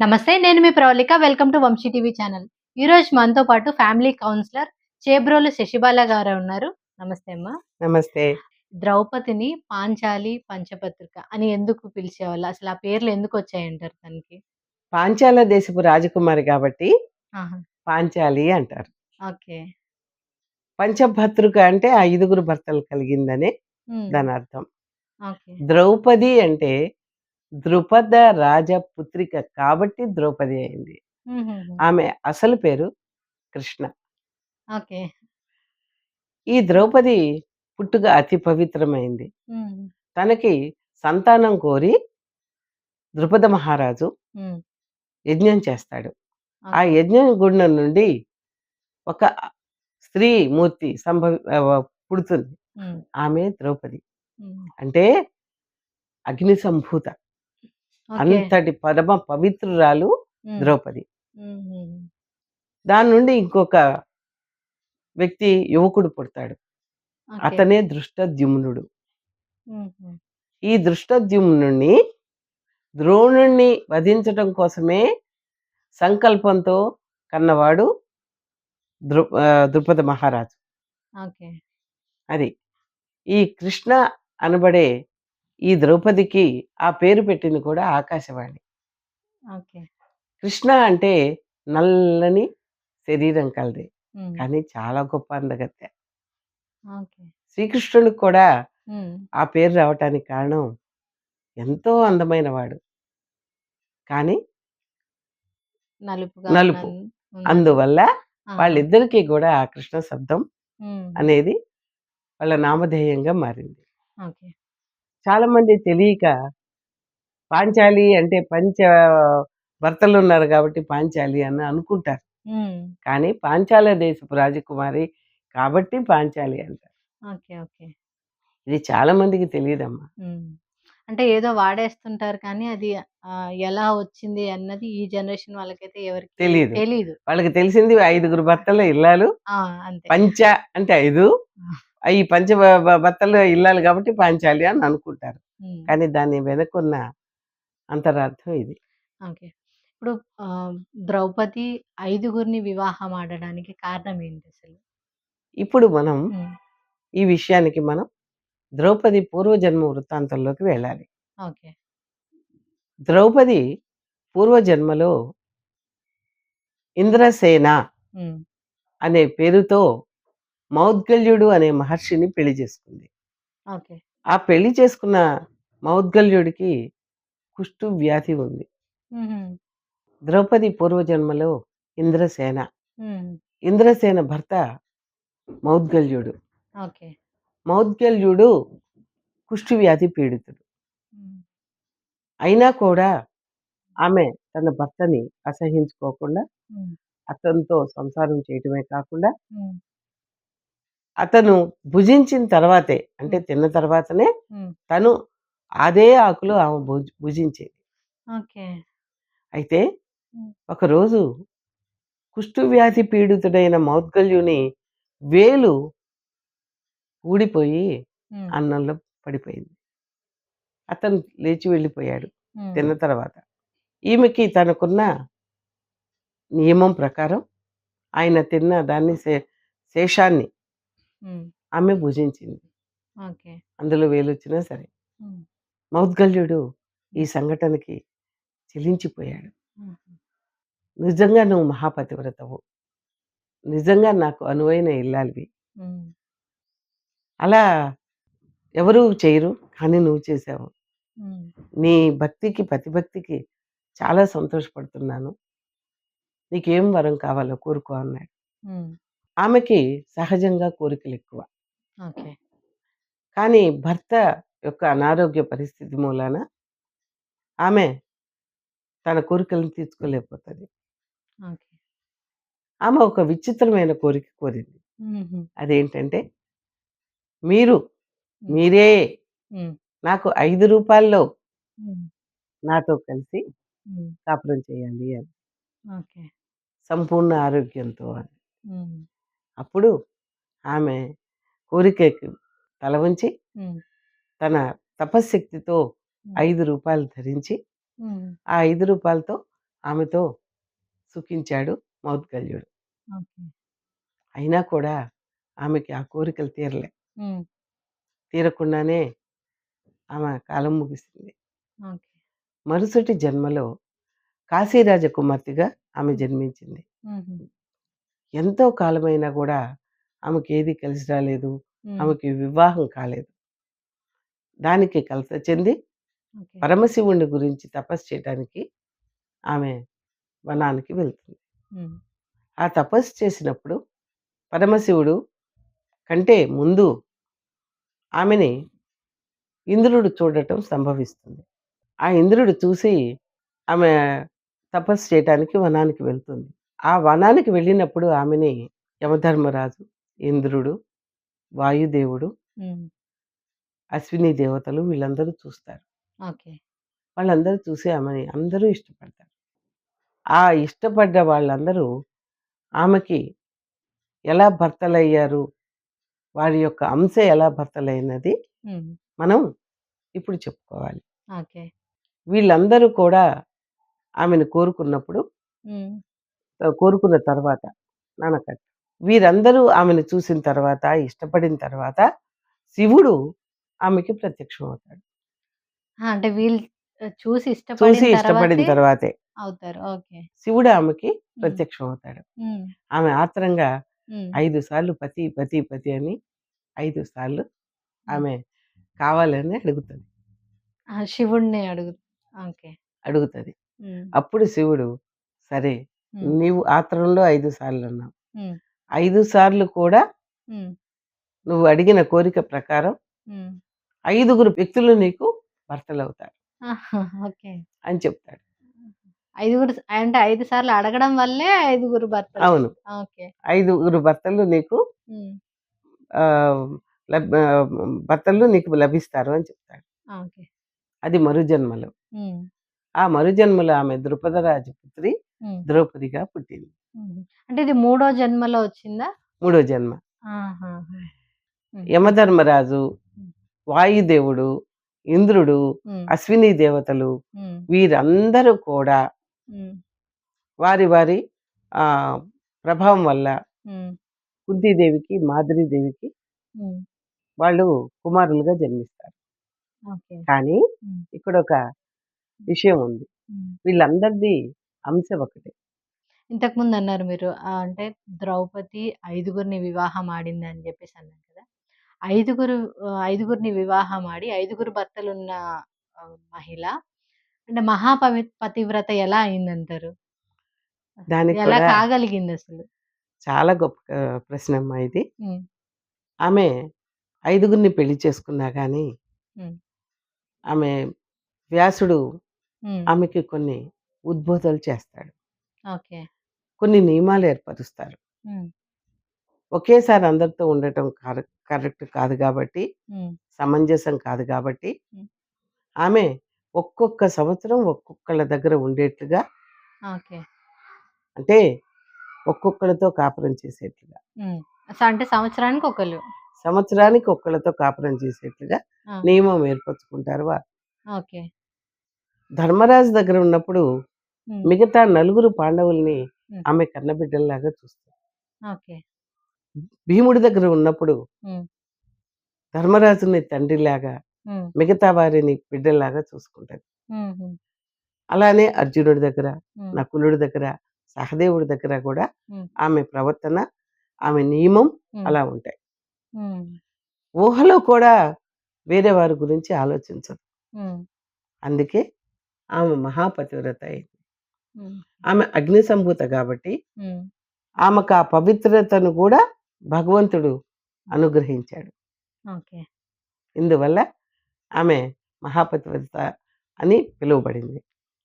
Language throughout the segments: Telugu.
నమస్తే నేను మీ Pravallika. Welcome to Vamsi TV channel. ఈ రోజు మనతో పాటు ఫ్యామిలీ కౌన్సిలర్ చేబ్రోలు శశిబాల గారు ఉన్నారు. నమస్తే అమ్మా. నమస్తే. ద్రౌపదిని పాంచాలి పంచపత్రిక అని ఎందుకు పిలిచేవాళ్ళు? అసలు ఆ పేర్లు ఎందుకు వచ్చాయంటారు తనకి? పాంచాల దేశపు రాజకుమారి కాబట్టి పాంచాలి అంటారు. ఓకే. పంచభద్రుక అంటే ఐదుగురు భర్తలు కలిగిందనే దాని అర్థం ఓకే. ద్రౌపది అంటే ద్రుపద రాజపుత్రిక కాబట్టి ద్రౌపది అయింది. ఆమె అసలు పేరు కృష్ణ. ఓకే. ఈ ద్రౌపది పుట్టుక అతి పవిత్రమైంది. తనకి సంతానం కోరి ద్రుపద మహారాజు యజ్ఞం చేస్తాడు. ఆ. యజ్ఞం గుండం నుండి ఒక స్త్రీ మూర్తి సంభవి పుడుతుంది. ఆమె ద్రౌపది. అంటే అగ్ని సంభూత. అంతటి పరమ పవిత్రురాలు ద్రౌపది. దాని నుండి ఇంకొక వ్యక్తి యువకుడు పుడతాడు. అతనే దృష్టద్యుమ్నుడు. ఈ దృష్టద్యుమ్నుడిని ద్రోణుణ్ణి వధించటం కోసమే సంకల్పంతో కన్నవాడు దృ ద్రుపద మహారాజు. అది. ఈ కృష్ణ అనబడే ఈ ద్రౌపదికి ఆ పేరు పెట్టింది కూడా ఆకాశవాణి. ఓకే. కృష్ణ అంటే నల్లని శరీరం కలది. కానీ చాలా గొప్ప అందగత్తె. శ్రీకృష్ణుడికి కూడా ఆ పేరు రావటానికి కారణం ఎంతో అందమైన వాడు. కానీ నలుపు. ఉన్నది. అందువల్ల వాళ్ళిద్దరికీ కూడా ఆ కృష్ణ శబ్దం అనేది వాళ్ళ నామధేయంగా మారింది. ఓకే చాలా మంది తెలియక పాంచాలి అంటే పంచ భర్తలు ఉన్నారు కాబట్టి పాంచాలి అని అనుకుంటారు. కానీ పాంచాల దేశపు రాజకుమారి కాబట్టి పాంచాలి అంటారు. Okay okay. ఇది చాలా మందికి తెలియదమ్మా. అంటే ఏదో వాడేస్తుంటారు కానీ అది ఎలా వచ్చింది అన్నది ఈ జనరేషన్ వాళ్ళకైతే ఎవరికి తెలీదు. తెలీదు. వాళ్ళకి తెలిసింది ఐదుగురు భర్తలు ఇల్లాలు. పంచ అంటే ఐదు. ఈ పంచ భర్తలు ఇల్లాలు కాబట్టి పాంచాలి అని అనుకుంటారు. కానీ దాని వెనుకున్న అంతరార్థం ఇది. ఓకే. ఇప్పుడు ద్రౌపది ఐదుగురిని వివాహం ఆడడానికి కారణం ఏంటి అసలు? ఇప్పుడు మనం ఈ విషయానికి మనం ద్రౌపది పూర్వజన్మ వృత్తాంతంలోకి వెళ్ళాలి. ఓకే. ద్రౌపది పూర్వజన్మలో ఇంద్రసేన అనే పేరుతో మౌద్గల్యుడు అనే మహర్షిని పెళ్ళి చేసుకుంది. ఆ పెళ్ళి చేసుకున్న మౌద్గల్యుడికి కుష్టు వ్యాధి ఉంది. ద్రౌపది పూర్వజన్మలో ఇంద్రసేన. ఇంద్రసేన భర్త మౌద్గల్యుడు. ఓకే. మౌద్గల్యుడు కుష్టు వ్యాధి పీడితుడు. అయినా కూడా ఆమె తన భర్తని అసహించుకోకుండా అతనితో సంసారం చేయటమే కాకుండా అతను భుజించిన తర్వాతే అంటే తిన్న తర్వాతనే తను అదే ఆకులు ఆమె భుజ- భుజించేది. అయితే. ఒకరోజు కుష్టు వ్యాధి పీడితుడైన మౌద్గల్యుని వేలు ఊడిపోయి ఉమ్, అన్నంలో పడిపోయింది. అతను లేచి వెళ్ళిపోయాడు ఉమ్, తిన్న తర్వాత. ఈమెకి తనకున్న నియమం ప్రకారం ఆయన తిన్న దాన్ని శే- శేషాన్ని ఉమ్, ఆమె భుజించింది. ఓకే. అందులో వేలు వచ్చినా సరే ఉమ్, మౌద్గల్యుడు ఈ సంఘటనకి చెలించిపోయాడు. ఉమ్, నిజంగా నువ్వు మహాపతివ్రతవు. నిజంగా నాకు అనువైన ఇల్లాలివి. ఉమ్, అలా ఎవరు చేయరు. కానీ నువ్వు చేసావు. నీ భక్తికి పతిభక్తికి చాలా సంతోషపడుతున్నాను. నీకేం వరం కావాలో కోరుకో అన్నాడు. ఆమెకి సహజంగా కోరికలు ఎక్కువ. ఓకే. కానీ భర్త యొక్క అనారోగ్య పరిస్థితి మూలాన ఆమె తన కోరికలను తీర్చుకోలేకపోతుంది. ఆమె ఒక విచిత్రమైన కోరిక కోరింది. అదేంటంటే మీరు మీరే. నాకు ఐదు రూపాయల్లో నాతో కలిసి కాపురం చేయాలి అని. ఓకే. సంపూర్ణ ఆరోగ్యంతో అని. అప్పుడు ఆమె కోరికకి తల ఉమ్, తన తపశ్శక్తితో ఐదు రూపాయలు ధరించి ఆ ఐదు రూపాయలతో ఆమెతో సుఖించాడు మౌద్గల్యుడు. అయినా కూడా ఆమెకి ఆ కోరికలు తీరలే. తీరకుండానే ఆమె కాలం ముగిసింది. ఓకే. మరుసటి జన్మలో కాశీరాజ కుమార్తెగా ఆమె జన్మించింది. ఎంతో కాలమైనా గూడా ఆమెకేది కలిసి రాలేదు. ఆమెకి వివాహం కాలేదు. దానికి కలత చెంది ఓకే. పరమశివుని గురించి తపస్సు చేయటానికి ఆమె వనానికి వెళ్తుంది. ఆ తపస్సు చేసినప్పుడు పరమశివుడు కంటే ముందు ఆమెని ఇంద్రుడు చూడటం సంభవిస్తుంది. ఆ ఇంద్రుడు చూసి ఆమె తపస్సు చేయటానికి వనానికి వెళ్తుంది. ఆ వనానికి వెళ్ళినప్పుడు ఆమెని యమధర్మరాజు, ఇంద్రుడు, వాయుదేవుడు. అశ్విని దేవతలు వీళ్ళందరూ చూస్తారు. ఓకే. వాళ్ళందరూ చూసి ఆమెని అందరూ ఇష్టపడతారు. ఆ ఇష్టపడ్డ వాళ్ళందరూ ఆమెకి ఎలా భర్తలయ్యారు? వారి యొక్క అంశ ఎలా భర్తలైనది. మనం ఇప్పుడు చెప్పుకోవాలి. ఓకే. వీళ్ళందరూ కూడా ఆమెను కోరుకున్నప్పుడు కోరుకున్న తర్వాత నానకట్ట. వీరందరూ ఆమెను చూసిన తర్వాత, ఇష్టపడిన తర్వాత శివుడు ఆమెకి ప్రత్యక్షమవుతాడు. ఆ! అంటే వీళ్ళు చూసి చూసి ఇష్టపడిన తర్వాతే అవుతారు. ఓకే. శివుడు ఆమెకి హ్మ్. ప్రత్యక్షమవుతాడు. హ్మ్. ఆమె ఆత్రంగా 5 సార్లు పతి, పతి, పతి అని 5 సార్లు. ఆమె కావాలని అడుగుతది. శివుడిని అడుగు ఓకే. అడుగుతది. అప్పుడు శివుడు సరే. నీవు ఆత్రంలో 5 సార్లన్నావు. హ్మ్. 5 సార్లు కూడా. నువ్వు అడిగిన కోరిక ప్రకారం. ఐదుగురు వ్యక్తులు నీకు భర్తలవుతారు ఆహా! ఓకే. అని చెప్తాడు. ఐదుగురు అంటే 5 సార్లు అడగడం వల్లే ఐదుగురు భర్తలు. అవును. ఓకే. ఐదుగురు భర్తలు నీకు భర్తలు నీకు లభిస్తారు అని చెప్తాడు. ఓకే. అది మరుజన్మలో. ఆ మరుజన్మలో ఆమె ద్రుపద రాజపుత్రి. ద్రౌపదిగా పుట్టింది. అంటే ఇది మూడో జన్మలో వచ్చిందా? మూడో జన్మ. యమధర్మరాజు. వాయుదేవుడు, ఇంద్రుడు. అశ్విని దేవతలు. వీరందరూ కూడా వారి వారి ఆహ్, ప్రభావం వల్ల. కుంతీదేవికి, మాద్రీదేవికి. వాళ్ళు కుమారులుగా జన్మిస్తారు. ఓకే. కానీ హ్మ్. ఇక్కడొక విషయం ఉంది. వీళ్ళందరిది అంశం ఒకటే. ఇంతకుముందు అన్నారు మీరు అంటే ద్రౌపది ఐదుగురిని వివాహం ఆడిందని జెప్పేసి అన్నారు కదా! ఐదుగురు ఐదుగురిని వివాహం ఆడి ఐదుగురు భర్తలున్న మహిళ అంటే మహాపవి పతివ్రత ఎలా అయిందంటారు? దానికి ఎలా కూడా కాగలిగిందసలు? చాలా గొప్ప ఆహ్, ప్రశ్నమ్మా ఇది. ఆమె ఐదుగురిని పెళ్ళి చేసుకున్నా గానీ హ్మ్. ఆమె వ్యాసుడు. ఆమెకి కొన్ని ఉద్బోధనలు చేస్తాడు. ఓకే. కొన్ని నియమాలు ఏర్పరుస్తారు. ఒకేసారి అందరితో ఉండటం కర కరెక్ట్ కాదు గాబట్టి, హ్మ్. సమంజసం కాదు గాబట్టి, హ్మ్. ఆమె ఒక్కొక్క సంవత్సరం ఒక్కొక్కళ్ళ దగ్గర ఉండేట్లుగా ఓకే. అంటే ఒక్కొక్కళ్ళతో కాపురం చేసేట్లుగా. అంటే సంవత్సరానికి ఒకళ్ళు. సంవత్సరానికి ఒక్కళ్ళతో కాపురం చేసేట్లుగా! నియమం ఏర్పరచుకుంటారు వారు. ఓకే. ధర్మరాజు దగ్గర ఉన్నప్పుడు. మిగతా నలుగురు పాండవుల్ని. ఆమె కన్నబిడ్డల్లాగా చూస్తుంది. ఓకే. భీముడి దగ్గర ఉన్నప్పుడు. ధర్మరాజుని తండ్రిలాగా. మిగతా వారిని బిడ్డల్లాగా చూసుకుంటది. హుహు. అలానే అర్జునుడి దగ్గర. నకులుడి దగ్గర, సహదేవుడి దగ్గర కూడా. ఆమె ప్రవర్తన, ఆమె నియమం. అలా ఉంటాయి. ఊహలో కూడా వేరే వారి గురించి ఆలోచించదు. అందుకే ఆమె మహాపతివ్రత అయింది. ఆమె అగ్ని సంభూత కాబట్టి. ఆమెకు ఆ పవిత్రతను కూడా భగవంతుడు అనుగ్రహించాడు. ఓకే. ఇందువల్ల ఆమె మహాపతివ్రత అని పిలువబడింది.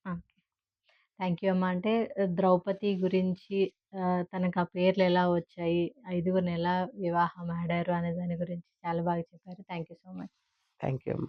ఓకే. థ్యాంక్ యూ అమ్మా. అంటే ద్రౌపది గురించి ఆహ్, తనకు ఆ పేర్లు ఎలా వచ్చాయి? ఐదుగురిని ఎలా వివాహం ఆడారు అనే దాని గురించి చాలా బాగా చెప్పారు. Thank you so much. Thank you అమ్మ.